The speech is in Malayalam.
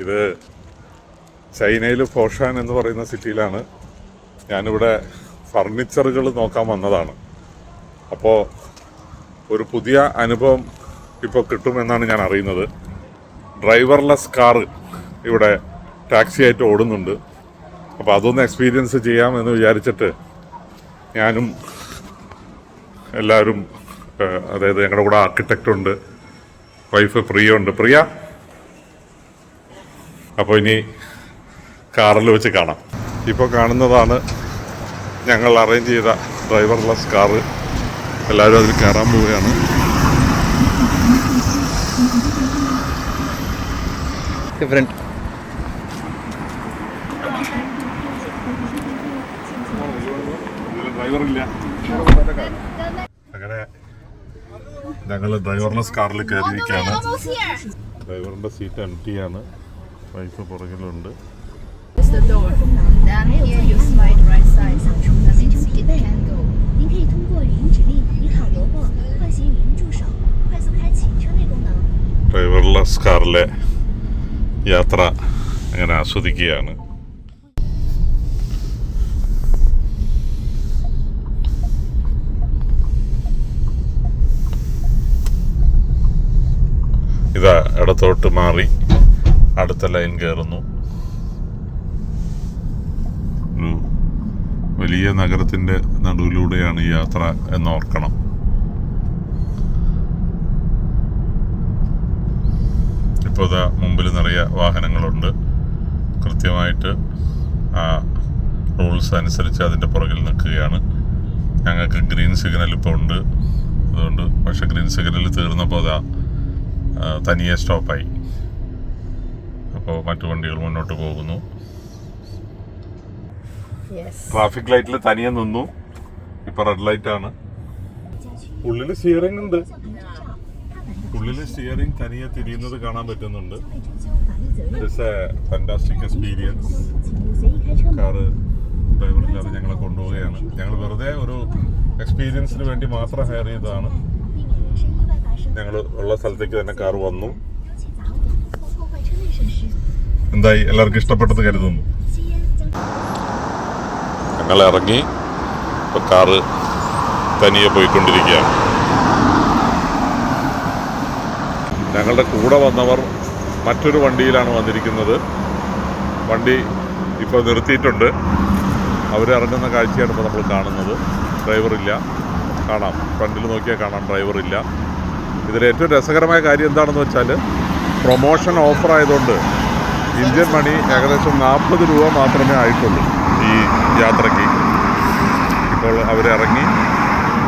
ഇത് ചൈനയിൽ ഫോഷാൻ എന്ന് പറയുന്ന സിറ്റിയിലാണ് ഞാനിവിടെ ഫർണിച്ചറുകൾ നോക്കാൻ വന്നതാണ്. അപ്പോൾ ഒരു പുതിയ അനുഭവം ഇപ്പോൾ കിട്ടുമെന്നാണ് ഞാൻ അറിയുന്നത്. ഡ്രൈവർലെസ് കാറ് ഇവിടെ ടാക്സി ആയിട്ട് ഓടുന്നുണ്ട്. അപ്പോൾ അതൊന്ന് എക്സ്പീരിയൻസ് ചെയ്യാം എന്ന് വിചാരിച്ചിട്ട് ഞാനും എല്ലാവരും അതായത് ഞങ്ങളുടെ കൂടെ ആർക്കിടെക്റ്റ് ഉണ്ട് വൈഫ് പ്രിയ ഉണ്ട്. പ്രിയ അപ്പോൾ ഇനി കാറിൽ വെച്ച് കാണാം. ഇപ്പോൾ കാണുന്നതാണ് ഞങ്ങൾ അറേഞ്ച് ചെയ്ത ഡ്രൈവർലെസ് കാറ് എല്ലാവരും അതിൽ കയറാൻ പോവുകയാണ്. ഡ്രൈവറില്ല അങ്ങനെ ഞങ്ങൾ ഡ്രൈവർലെസ് കാറിൽ കയറിയിരിക്കുകയാണ്. ഡ്രൈവറിന്റെ സീറ്റ് എം ടി ആണ്. വൈഫ് പുറകിലുണ്ട്. ഡ്രൈവർലെസ് കാറിലെ യാത്ര അങ്ങനെ ആസ്വദിക്കുകയാണ്. ഇതാ ഇടത്തോട്ട് മാറി. അടുത്ത ലൈൻ കയറുന്നു. ഒരു വലിയ നഗരത്തിന്റെ നടുവിലൂടെയാണ് ഈ യാത്ര എന്നോർക്കണം. ഇപ്പോൾ ഇതാ മുമ്പിൽ നിറയെ വാഹനങ്ങളുണ്ട്. കൃത്യമായിട്ട് ആ റൂൾസ് അനുസരിച്ച് അതിന്റെ പുറകിൽ നിൽക്കുകയാണ്. ഞങ്ങൾക്ക് ഗ്രീൻ സിഗ്നൽ ഇപ്പോൾ ഉണ്ട്. അതുകൊണ്ട് പക്ഷേ ഗ്രീൻ സിഗ്നൽ തീർന്നപ്പോൾ അതാ തനിയെ സ്റ്റോപ്പായി. അപ്പോൾ മറ്റു വണ്ടികൾ മുന്നോട്ട് പോകുന്നു. ട്രാഫിക് ലൈറ്റിൽ തനിയെ നിന്നു. ഇപ്പൊ റെഡ് ലൈറ്റ് ആണ്. ഉള്ളിൽ സ്റ്റിയറിംഗ് ഉണ്ട്. ഉള്ളിൽ സ്റ്റിയറിംഗ് തനിയെ തിരിയുന്നത് കാണാൻ പറ്റുന്നുണ്ട്. എക്സ്പീരിയൻസ് കാറ് ഡ്രൈവറില്ലാതെ ഞങ്ങളെ കൊണ്ടുപോവുകയാണ്. ഞങ്ങൾ വെറുതെ ഒരു എക്സ്പീരിയൻസിന് വേണ്ടി മാത്രം ഹയർ ചെയ്തതാണ്. ഞങ്ങൾ ഉള്ള സ്ഥലത്തേക്ക് തന്നെ കാർ വന്നു. എന്തായി? എല്ലാവർക്കും ഇഷ്ടപ്പെട്ടത് കരുതുന്നു. ഞങ്ങൾ ഇറങ്ങി ഇപ്പൊ കാറ് തനിയെ പോയിക്കൊണ്ടിരിക്കുകയാണ്. ഞങ്ങളുടെ കൂടെ വന്നവർ മറ്റൊരു വണ്ടിയിലാണ് വന്നിരിക്കുന്നത്. വണ്ടി ഇപ്പോൾ നിർത്തിയിട്ടുണ്ട്. അവരിറങ്ങുന്ന കാഴ്ചയാണ് ഇപ്പോൾ നമ്മൾ കാണുന്നത്. ഡ്രൈവറില്ല കാണാം. ഫ്രണ്ടിൽ നോക്കിയാൽ കാണാം. ഡ്രൈവറില്ല ഇതിൽ ഏറ്റവും രസകരമായ കാര്യം എന്താണെന്ന് വെച്ചാൽ പ്രൊമോഷൻ ഓഫർ ആയതുകൊണ്ട് ഇന്ത്യൻ മണി ഏകദേശം നാൽപ്പത് രൂപ മാത്രമേ ആയിട്ടുള്ളൂ ഈ യാത്രയ്ക്ക്. ഇപ്പോൾ അവരിറങ്ങി.